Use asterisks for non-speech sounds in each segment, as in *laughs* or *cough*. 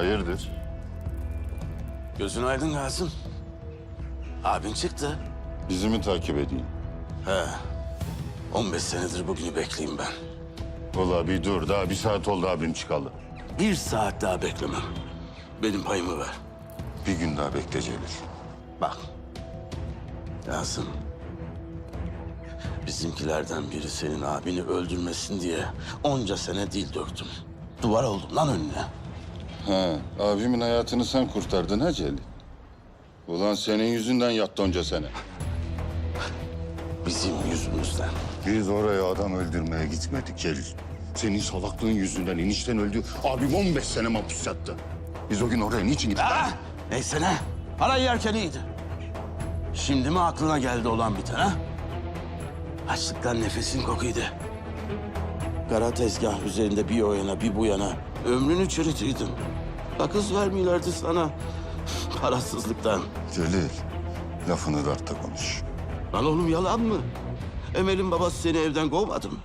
Hayırdır? Gözün aydın Kasım. Abin çıktı. Bizi mi takip edeyim? He. 15 senedir bugünü bekleyeyim ben. Vallahi bir dur, daha bir saat oldu abim çıkalı. Bir saat daha beklemem. Benim payımı ver. Bir gün daha bekle Celil. Bak. Kasım. Bizimkilerden biri senin abini öldürmesin diye onca sene dil döktüm. Duvar oldum lan önüne. Ha, abimin hayatını sen kurtardın ha Celil? Ulan senin yüzünden yattı onca sene. Bizim yüzümüzden. Biz oraya adam öldürmeye gitmedik Celil. Senin salaklığın yüzünden enişten öldü. Abim 15 sene mahpus yattı. Biz o gün oraya niçin gittik? Ah! Neyse ne? Parayı yerken iyiydi. Şimdi mi aklına geldi olan biten ha? Açlıktan nefesin kokuydu. Kara tezgah üzerinde bir o yana bir bu yana ömrünü çürütüydün. Sakız vermiyorlardı sana parasızlıktan. Celil, lafını da artta konuş. Lan oğlum yalan mı? Emel'in babası seni evden kovmadı mı?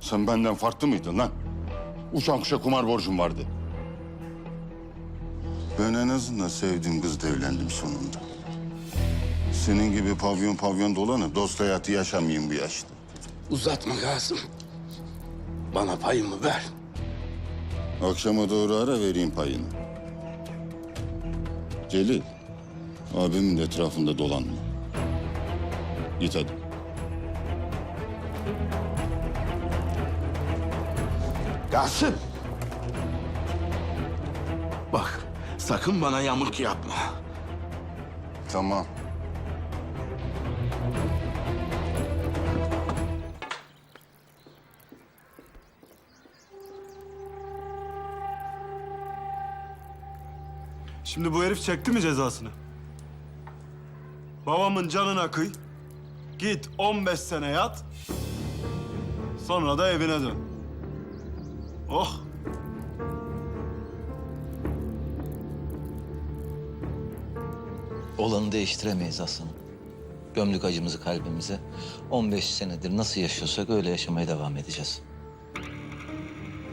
Sen benden farklı mıydın lan? Uçan kuşa kumar borcum vardı. Ben en azından sevdiğim kızla evlendim sonunda. Senin gibi pavyon pavyon dolanıp dost hayatı yaşamayayım bu yaşta. Uzatma Kasım. Bana payımı ver. Akşama doğru ara vereyim payını. Celil, abimin etrafında dolanma. Git hadi. Kasım. Bak sakın bana yamuk yapma. Tamam. Şimdi bu herif çekti mi cezasını? Babamın canına kıy. Git 15 sene yat. Sonra da evine dön. Oh. Olanı değiştiremeyiz aslında. Gömlük acımızı kalbimize. 15 senedir nasıl yaşıyorsak öyle yaşamaya devam edeceğiz.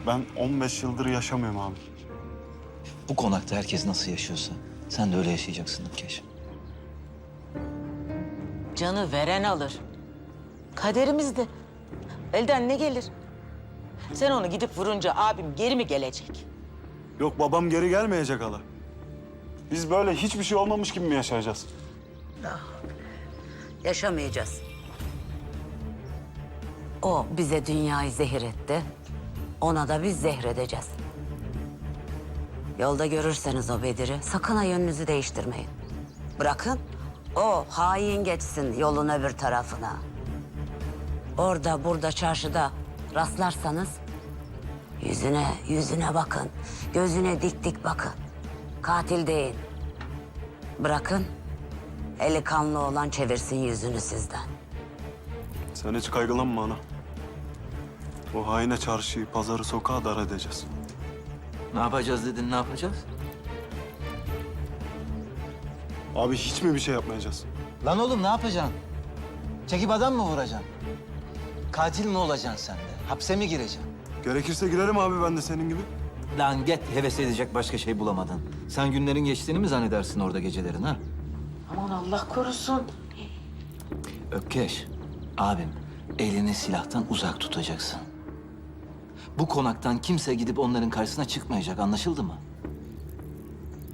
Ben 15 yıldır yaşamıyorum abi. Bu konakta herkes nasıl yaşıyorsa sen de öyle yaşayacaksın Ökeş. Canı veren alır. Kaderimizde. Elden ne gelir? Sen onu gidip vurunca abim geri mi gelecek? Yok babam geri gelmeyecek hala. Biz böyle hiçbir şey olmamış gibi mi yaşayacağız? Yaşamayacağız. O bize dünyayı zehir etti. Ona da biz zehredeceğiz. Yolda görürseniz o Bedir'i sakın ha yönünüzü değiştirmeyin. Bırakın o hain geçsin yolun öbür tarafına. Orada burada çarşıda rastlarsanız yüzüne yüzüne bakın. Gözüne dik dik bakın. Katil değil. Bırakın eli kanlı olan çevirsin yüzünü sizden. Sen hiç kaygılanma ana. O haine çarşıyı, pazarı, sokağı dar edeceğiz. Ne yapacağız dedin ne yapacağız? Abi hiç mi bir şey yapmayacağız? Lan oğlum ne yapacaksın? Çekip adam mı vuracaksın? Katil mi olacaksın sen de? Hapse mi gireceksin? Gerekirse girerim abi ben de senin gibi. Lan get heves edecek başka şey bulamadın. Sen günlerin geçtiğini mi zannedersin orada gecelerin ha? Aman Allah korusun. Ökkeş, abim elini silahtan uzak tutacaksın. Bu konaktan kimse gidip onların karşısına çıkmayacak anlaşıldı mı?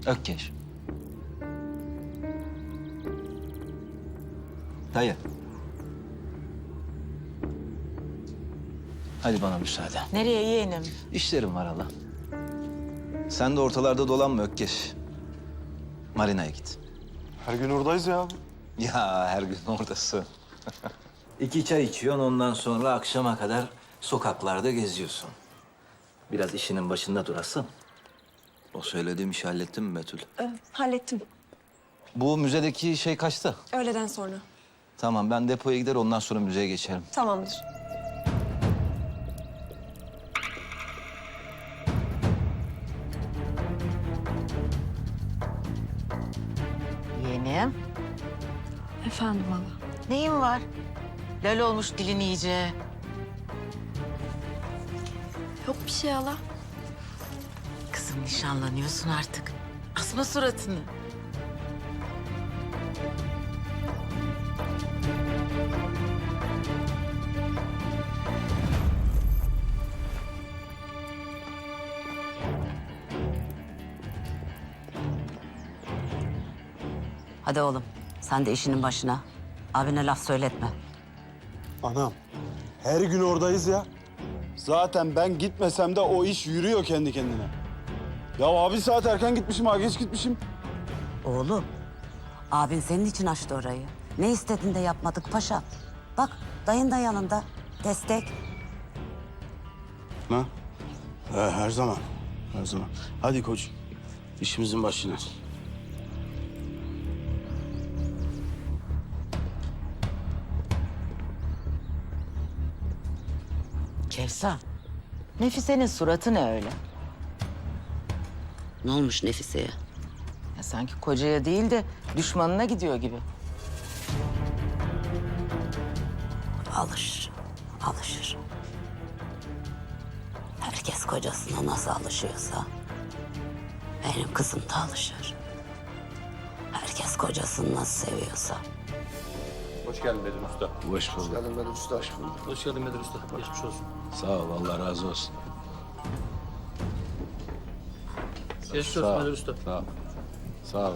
Ökkeş. Dayı. Hadi bana müsaade. Nereye yeğenim? İşlerim var hala. Sen de ortalarda dolanma Ökkeş. Marina'ya git. Her gün oradayız ya abi. Ya her gün oradasın. *laughs* İki çay içiyorsun ondan sonra akşama kadar sokaklarda geziyorsun. Biraz işinin başında durasın. O söylediğim işi hallettin mi Betül? Ee, hallettim. Bu müzedeki şey kaçtı? Öğleden sonra. Tamam ben depoya gider ondan sonra müzeye geçerim. Tamamdır. Yeğenim. Efendim hala. Neyin var? Lal olmuş dilin iyice. Yok bir şey hala. Kızım nişanlanıyorsun artık. Asma suratını. Hadi oğlum sen de işinin başına. Abine laf söyletme. Anam, her gün oradayız ya. Zaten ben gitmesem de o iş yürüyor kendi kendine. Ya abi saat erken gitmişim, ha geç gitmişim. Oğlum abin senin için açtı orayı. Ne istedin de yapmadık paşa. Bak dayın da yanında. Destek. Ha? He, her zaman. Her zaman. Hadi koç. işimizin başına. Kevser. Nefise'nin suratı ne öyle? Ne olmuş Nefise'ye? Ya sanki kocaya değil de düşmanına gidiyor gibi. Alışır. Alışır. Herkes kocasına nasıl alışıyorsa benim kızım da alışır. Herkes kocasını nasıl seviyorsa Hoş geldin Bedir Usta. Hoş bulduk. Hoş geldin Bedir Usta. Hoş bulduk. Hoş geldin Bedir Usta. Geçmiş olsun. Sağ ol, Allah razı olsun. Geçmiş olsun Bedir Usta. Sağ ol. Sağ ol.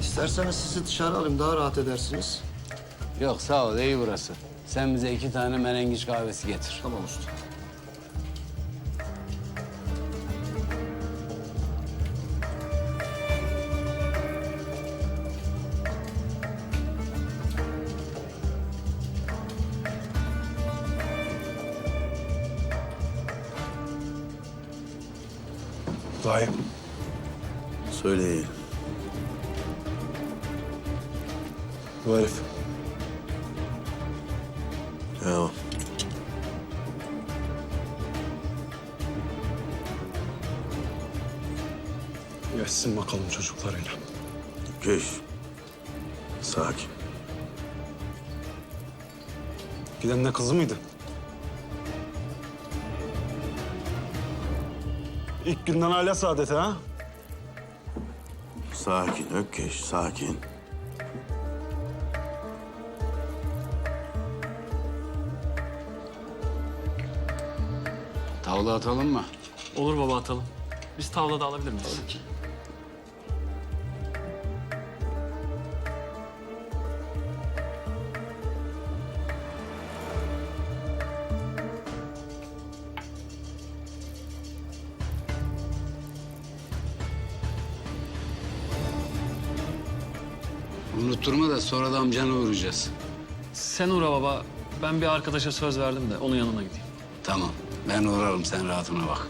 İsterseniz sizi dışarı alayım daha rahat edersiniz. Yok sağ ol iyi burası. Sen bize iki tane menengiç kahvesi getir. Tamam usta. Dayım. Söyleyin. Bu herif. Geçsin bakalım çocuklarıyla. Geç. Sakin. Giden de kızı mıydı? İlk günden hala saadeti ha? Sakin Ökkeş, sakin. Tavla atalım mı? Olur baba atalım. Biz tavla da alabilir miyiz? Unutturma da sonra da amcana uğrayacağız. Sen uğra baba. Ben bir arkadaşa söz verdim de onun yanına gideyim. Tamam ben uğrarım sen rahatına bak.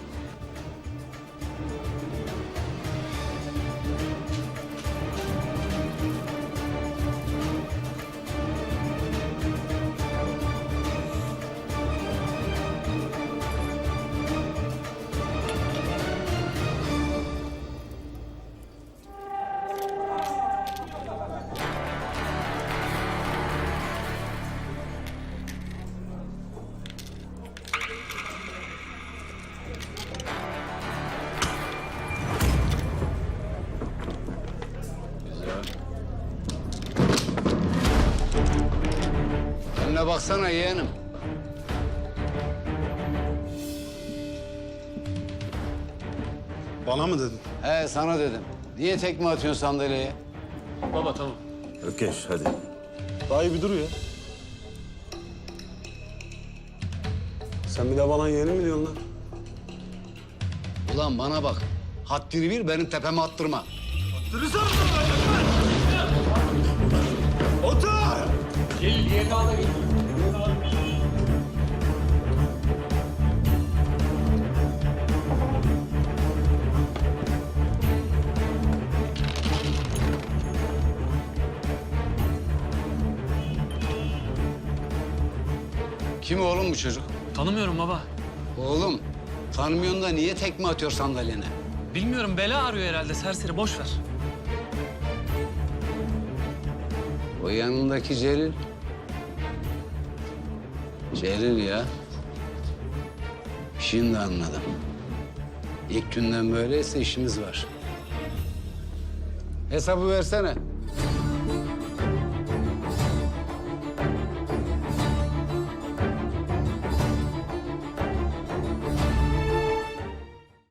Baksana yeğenim. Bana mı dedin? He sana dedim. Niye tekme atıyorsun sandalyeye? Baba tamam. Ökkeş hadi. Dayı bir dur ya. Sen bir de bana yeğenim mi diyorsun lan? Ulan bana bak. Haddini bil benim tepeme attırma. Kim oğlum bu çocuk? Tanımıyorum baba. Oğlum, tanımıyorsun da niye tekme atıyor sandalyene? Bilmiyorum bela arıyor herhalde serseri boş ver. O yanındaki Celil. Celil ya. Şimdi anladım. İlk günden böyleyse işimiz var. Hesabı versene.